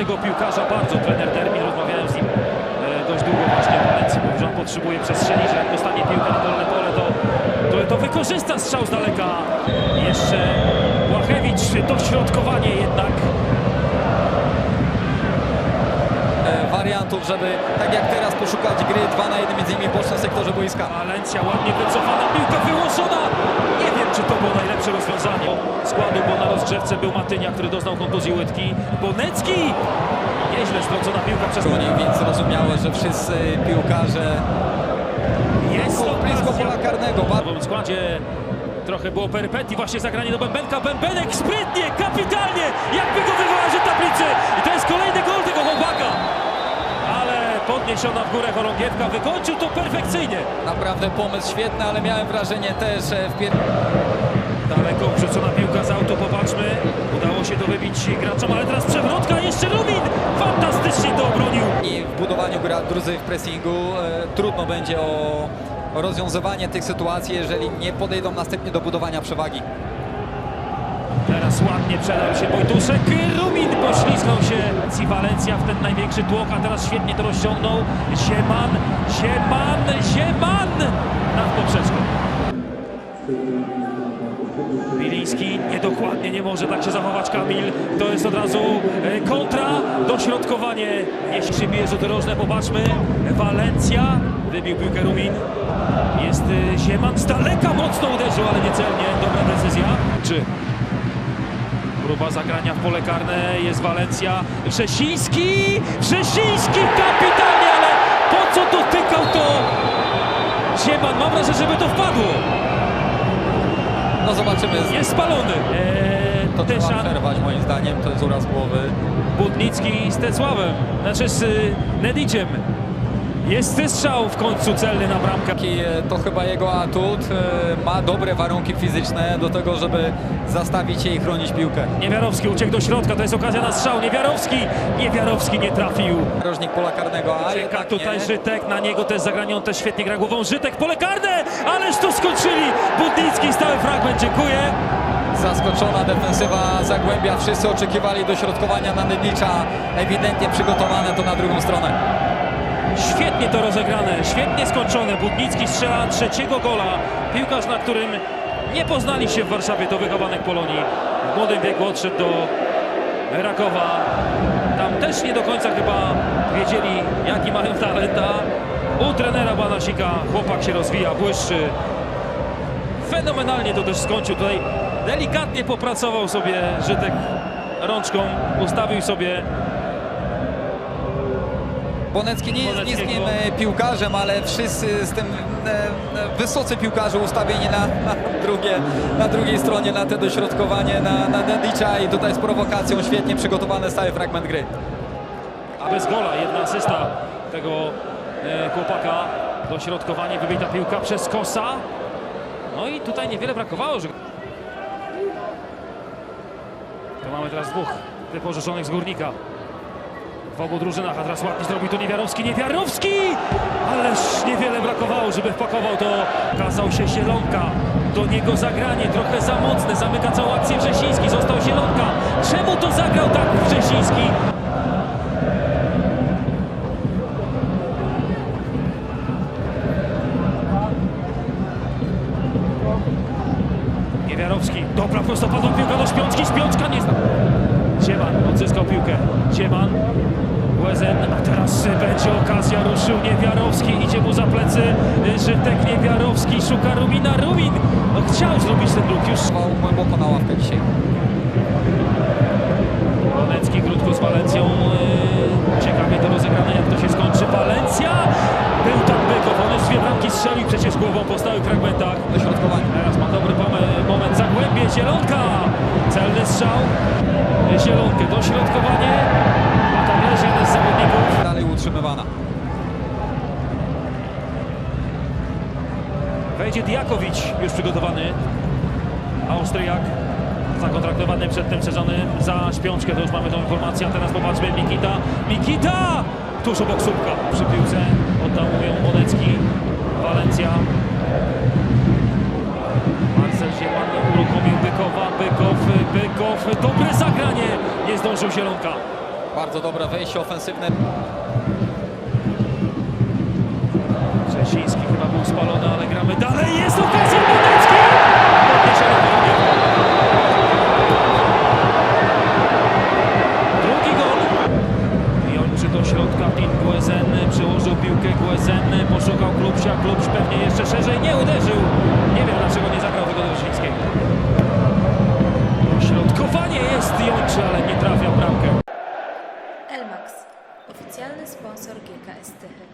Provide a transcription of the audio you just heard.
Tego piłkarza bardzo trener Termin, rozmawiałem z nim e, dość długo właśnie w Walencji, mówi, że on potrzebuje przestrzeni, że jak dostanie piłkę na wolne pole, to, to, to wykorzysta strzał z daleka. Jeszcze Łachewicz, dośrodkowanie jednak. e, wariantów, żeby tak jak teraz poszukać gry 2 na 1 między innymi w bocznym sektorze boiska. Walencja ładnie wycofana, piłka wyłożona. To było najlepsze rozwiązanie składu, bo na rozgrzewce był Matynia, który doznał kontuzji łydki. Bonecki! Nieźle zwrócona piłka przez Oni więc zrozumiałe, że wszyscy piłkarze Jest są blisko pola karnego. W nowym składzie trochę było perypetii, właśnie zagranie do Bębenka. Bębenek sprytnie, kapitalnie, jakby go wywołarzy tablicy. I to jest kolejny gol tego chłopaka. Ale podniesiona w górę chorągiewka, wykończył to perfekcyjnie. Naprawdę pomysł świetny, ale miałem wrażenie też e, w pier... Daleko wrzucona piłka z autu, popatrzmy. Udało się to wybić graczom, ale teraz przewrotka, jeszcze Rubin! Fantastycznie to obronił. i w budowaniu gra drudzy w pressingu e, trudno będzie o rozwiązywanie tych sytuacji, jeżeli nie podejdą następnie do budowania przewagi. Teraz ładnie przedał się Wojtuszek, Rubin poślizgnął się. Ci Walencja w ten największy tłok, a teraz świetnie to rozciągnął. Sieman, Sieman, Sieman nad poprzeczką. Biliński niedokładnie nie może tak się zachować Kamil. To jest od razu e, kontra, dośrodkowanie. Jeśli przybije rzuty rożne, popatrzmy. Walencja, wybił piłkę Rubin. Jest e, Sieman, z daleka mocno uderzył, ale niecelnie. Dobra decyzja. Czy Próba zagrania w pole karne, jest Walencja. Wrzesiński! Wrzesiński kapitalnie, ale po co dotykał to Sieman? Mam wrażenie, żeby to wpadło. No zobaczymy. Jest spalony. Eee, To trzeba Tyszan, przerwać moim zdaniem, to jest uraz głowy. Budnicki z Tecławem, znaczy z Nediciem. Jest strzał w końcu celny na bramkę. E, to chyba jego atut. e, Ma dobre warunki fizyczne do tego, żeby zastawić się i chronić piłkę. Niewiarowski uciekł do środka, to jest okazja na strzał. Niewiarowski, Niewiarowski nie trafił. Rożnik pola karnego, a Czeka tutaj nie. Żytek, na niego też zagranie, on też świetnie gra głową. Żytek, pole karne, ależ to skończyli. Budnicki, stały fragment, dziękuję. Zaskoczona defensywa Zagłębia. Wszyscy oczekiwali dośrodkowania na Nedlicza. Ewidentnie przygotowane to na drugą stronę. Świetnie to rozegrane, świetnie skończone. Budnicki strzela trzeciego gola. Piłkarz, na którym nie poznali się w Warszawie do wychowanek Polonii. W młodym wieku odszedł do Rakowa. Tam też nie do końca chyba wiedzieli, jaki mają talent, a u trenera Banasika chłopak się rozwija, błyszczy. Fenomenalnie to też skończył. Tutaj delikatnie popracował sobie Żytek rączką, ustawił sobie Bonecki nie jest niskim e, piłkarzem, ale wszyscy z tym e, e, wysocy piłkarze ustawieni na, na, drugie, na drugiej stronie na te dośrodkowanie na, na Nedlicza i tutaj z prowokacją świetnie przygotowany stały fragment gry. A bez gola, jedna asysta tego e, chłopaka. Dośrodkowanie, wybita piłka przez Kosa. No i tutaj niewiele brakowało, że... To mamy teraz dwóch wypożyczonych z Górnika. W obu drużynach, a teraz ładnie zrobił to Niewiarowski. Niewiarowski! Ależ niewiele brakowało, żeby wpakował to. Kazał się Zielonka. Do niego zagranie trochę za mocne. Zamyka całą akcję Wrzesiński. Został Zielonka. Czemu to zagrał tak Wrzesiński? Dobra prostopadła piłka do Śpiączki, Śpiączka nie... Cieman odzyskał piłkę, Cieman, Łezen, a teraz będzie okazja, ruszył Niewiarowski, idzie mu za plecy, Żytek Niewiarowski, szuka Rubina, Rubin, chciał zrobić ten ruch, już głęboko na ławkę dzisiaj. Strzał, Zielonkę, dośrodkowanie, a tam leży jeden z zawodników. Dalej utrzymywana. Wejdzie Diakowicz, już przygotowany, Austriak, zakontraktowany przed tym sezonem za śpiączkę, to już mamy tą informację, a teraz popatrzmy, Mikita, Mikita! Tuż obok słupka przy piłce, oddał ją Monecki, Walencja. Bykow, dobre zagranie, nie zdążył Zielonka. Bardzo dobre wejście ofensywne. Czesiński chyba był spalony, ale gramy dalej. Jest okazja تركيا كاستهل